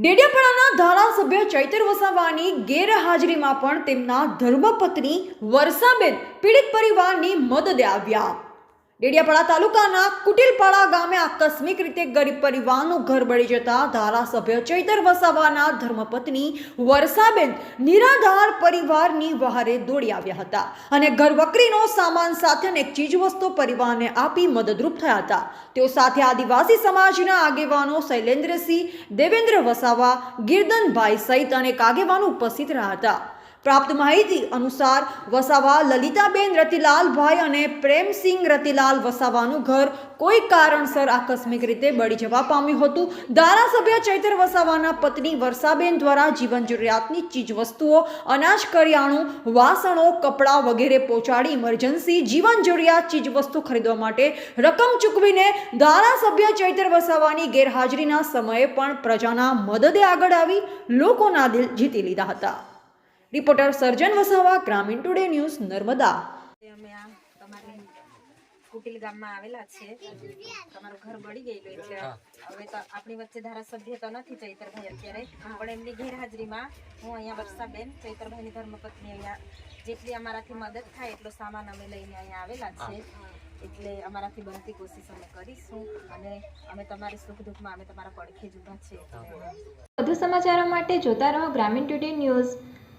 ડેડિયાપાડાના ધારાસભ્ય ચૈતર વસાવાની ગેરહાજરીમાં પણ તેમના ધર્મપત્ની વર્ષાબેન પીડિત પરિવારની મદદે આવ્યા. ડેડિયાપાડા તાલુકાના કુટિલપાડા ગામે આકસ્મિક રીતે ગરીબ પરિવારનું ઘર બળી જતા ધારાસભ્ય ચૈતર વસાવાના ધર્મપત્ની વર્ષાબેન નિરાધાર પરિવારની વહારે દોડી આવ્યા હતા અને ઘરવકરીનો સામાન સાથે એક ચીજવસ્તુ પરિવારને આપી મદદરૂપ થયા હતા. તેઓ સાથે આદિવાસી સમાજના આગેવાનો શૈલેન્દ્રસિંહ, દેવેન્દ્ર વસાવા, ગિરધનભાઈ સહિત અનેક આગેવાનો ઉપસ્થિત રહ્યા હતા. પ્રાપ્ત માહિતી અનુસાર વસાવા લલિતાબેન રતિલાલભાઈ અને પ્રેમસિંહ રતિલાલ વસાવાનું ઘર કોઈ કારણસર આકસ્મિક રીતે બળી જવા પામ્યું હતું. ધારાસભ્ય ચૈતર વસાવાના પત્ની વર્ષાબેન દ્વારા જીવન જરૂરિયાતની ચીજવસ્તુઓ, અનાજ, કરિયાણું, વાસણો, કપડાં વગેરે પહોંચાડી ઇમરજન્સી, જીવન જરૂરિયાત ચીજવસ્તુ ખરીદવા માટે રકમ ચૂકવીને ધારાસભ્ય ચૈતર વસાવાની ગેરહાજરીના સમયે પણ પ્રજાના મદદે આગળ આવી, લોકોના દિલ જીતી લીધા હતા. રિપોર્ટર સર્જન વસાવા ગ્રામીણ ટુડે ન્યૂઝ નર્મદા. અમે આ તમારી કુટિલ ગામમાં આવેલા છે. તમારું ઘર બળી ગયેલું એટલે હવે તો આપણી વચ્ચે ધારાસભ્ય તો નથી ચૈતરભાઈ અત્યારે. પણ એમની ગેરહાજરીમાં હું અહીંયા વર્ષાબેન ચૈતરભાઈની ધર્મપત્ની અહીંયા જેટલી અમારાથી મદદ થાય એટલો સામાન અમે લઈને અહીંયા આવેલા છે. એટલે અમારાથી બનતી કોશિશ અમે કરીશું અને અમે તમારી સુખ દુઃખમાં અમે તમારા પડખે જ ઊભા છીએ. વધુ સમાચારો માટે જોતા રહો Gramin today news.